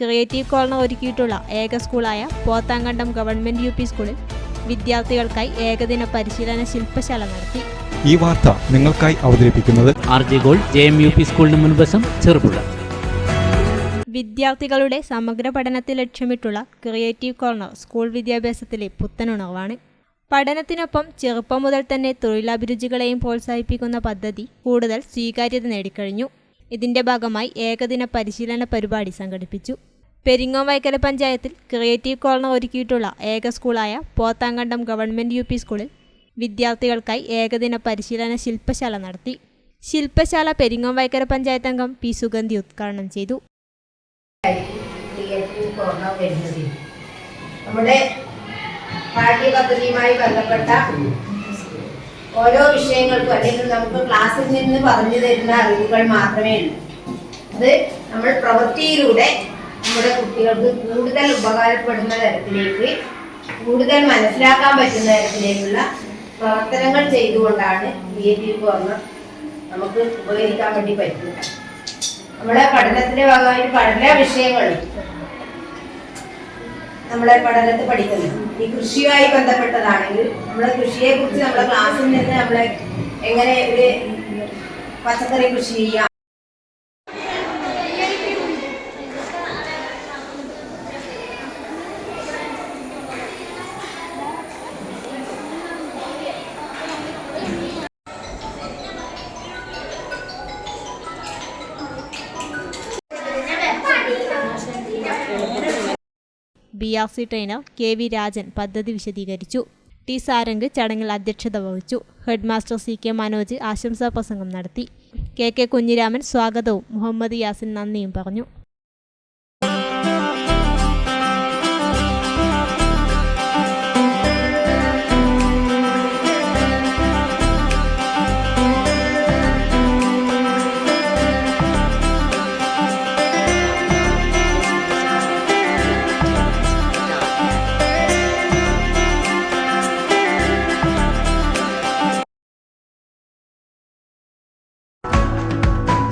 Creative corner ഒരുക്കിയിട്ടുള്ള ഏക സ്കൂളായ പോത്താങ്കണ്ടം ഗവൺമെന്റ് യു പി സ്കൂളിൽ വിദ്യാർത്ഥികൾക്കായി ഏകദിന പരിശീലന ശില്പശാല നടത്തി. ഈ വാർത്ത നിങ്ങൾക്കായി അവതരിപ്പിക്കുന്നത് R J gold J M U P സ്കൂളിന് മുൻവശം ചെറുപുഴ. വിദ്യാർത്ഥികളുടെ സമഗ്ര പഠനത്തെ ലക്ഷ്യമിട്ടുള്ള ക്രിയേറ്റീവ് കോർണർ സ്കൂൾ വിദ്യാഭ്യാസത്തിലെ പുത്തനുണർവാണ് പഠനത്തിനൊപ്പം ചെറുപ്പം മുതൽ തന്നെ തൊഴിലഭിരുചികളെയും പ്രോത്സാഹിപ്പിക്കുന്ന പദ്ധതി കൂടുതൽ സ്വീകാര്യത നേടിക്കഴിഞ്ഞു. ഇതിന്റെ ഭാഗമായി ഏകദിന പരിശീലന പരിപാടി സംഘടിപ്പിച്ചു. പെരിങ്ങോം വൈക്കല പഞ്ചായത്തിൽ ക്രിയേറ്റീവ് കോർണർ ഒരുക്കിയിട്ടുള്ള ഏക സ്കൂളായ പോത്താങ്കണ്ടം ഗവൺമെന്റ് യു പി സ്കൂളിൽ വിദ്യാർത്ഥികൾക്കായി ഏകദിന പരിശീലന ശില്പശാല നടത്തി. ശില്പശാല പെരിങ്ങോം വൈക്കര പഞ്ചായത്ത് അംഗം പി. സുഗന്ധി ഉദ്ഘാടനം ചെയ്തു. നമ്മുടെ പാഠ്യപദ്ധതിയുമായി ബന്ധപ്പെട്ട ഓരോ വിഷയങ്ങൾക്കും അല്ലെങ്കിൽ നമുക്ക് ക്ലാസ്സിൽ നിന്ന് പറഞ്ഞു തരുന്ന അറിവുകൾ മാത്രമേ ഉള്ളൂ. അത് നമ്മൾ പ്രവൃത്തിയിലൂടെ നമ്മുടെ കുട്ടികൾക്ക് കൂടുതൽ ഉപകാരപ്പെടുന്ന തരത്തിലേക്ക് കൂടുതൽ മനസ്സിലാക്കാൻ പറ്റുന്ന തരത്തിലേക്കുള്ള പ്രവർത്തനങ്ങൾ ചെയ്തുകൊണ്ടാണ് ഡി എ ടി പറഞ്ഞ നമുക്ക് ഉപകരിക്കാൻ വേണ്ടി പറ്റുന്നത്. നമ്മുടെ പഠനത്തിന്റെ ഭാഗമായി പഠന വിഷയങ്ങൾ നമ്മളെ പഠനത്തിൽ പഠിക്കുന്നത്. ഈ കൃഷിയുമായി ബന്ധപ്പെട്ടതാണെങ്കിൽ നമ്മളെ കൃഷിയെ കുറിച്ച് നമ്മുടെ ക്ലാസ്സിൽ നിന്ന് നമ്മളെ എങ്ങനെ ഒരു പച്ചക്കറി കൃഷി ചെയ്യാം B R C trainer K V Rajan പദ്ധതി വിശദീകരിച്ചു. ടി സാരംഗ് ചടങ്ങിൽ അധ്യക്ഷത വഹിച്ചു. Head master C K Manoj ആശംസാ പ്രസംഗം നടത്തി. കെ കെ കുഞ്ഞിരാമൻ സ്വാഗതവും മുഹമ്മദ് യാസിൻ നന്ദിയും പറഞ്ഞു.